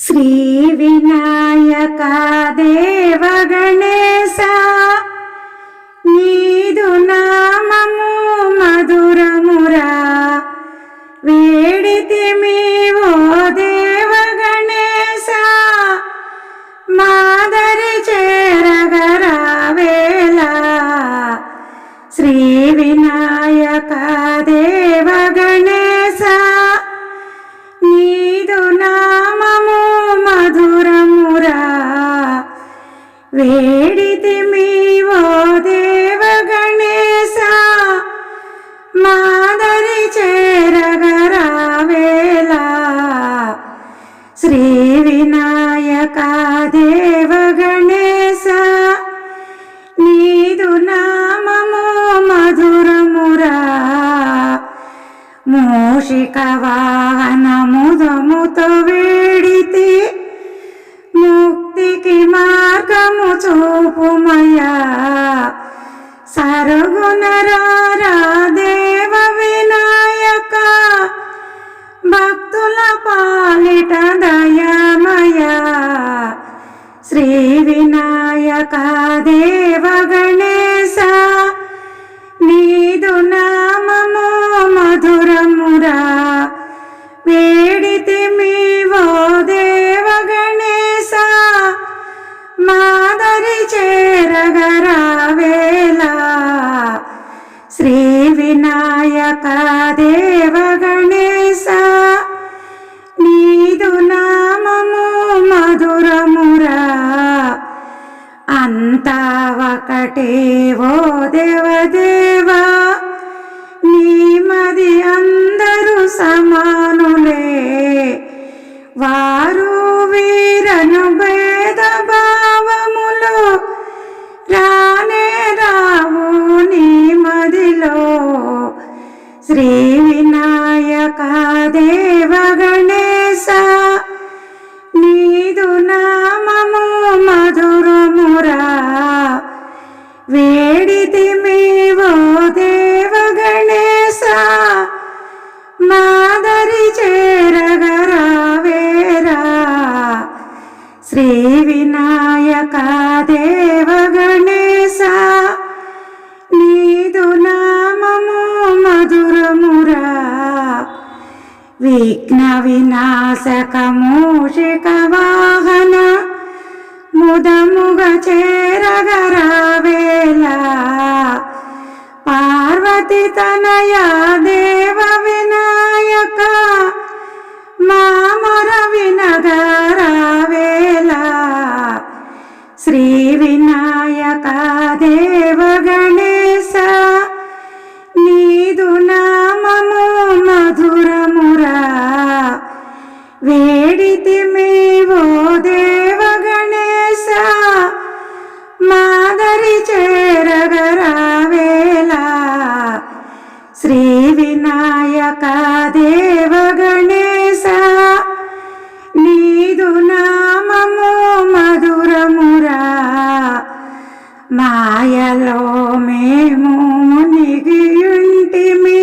శ్రీ వినాయక వేడితి ఓ దేవ గణేశ మాదరి చేరగరావేలా శ్రీ వినాయక దేవ గణేశ నీదు నామము మధురమురా. మూషిక వాహన పాలిట దయామయా శ్రీ వినాయక దేవ గణేశ నీదు నామము మధురమురా. వేడితి ఓ దేవ గణేశ మాదరి చేరగరావేలా శ్రీ వినాయక దేవ అంతా ఒకటే ఓ దేవదేవా నీ మది అందరూ సమానులే. వారు వీరను భేద భావములు రానే రావు నీ మదిలో. శ్రీ విఘ్న వినాశక మూషిక వాహన ముదముగ చేరగరావేలా పార్వతి తనయాద వినాయక దేవ గణేశ నీదు నామము మధురమురా. మాయలో మేము మునిగియుంటిమి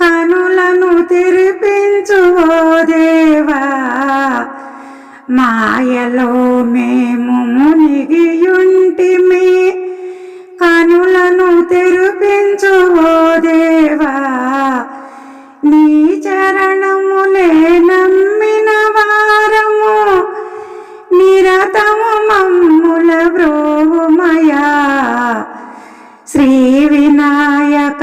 కనులను తెరిపించు ఓ దేవా. మాయలో మేము మునిగియుంటిమి కనులను తెరిపించు ఓ దేవా. నీ చరణములే నమ్మిన వారము. నిరతము మమ్ముల బ్రోమయా శ్రీ వినాయక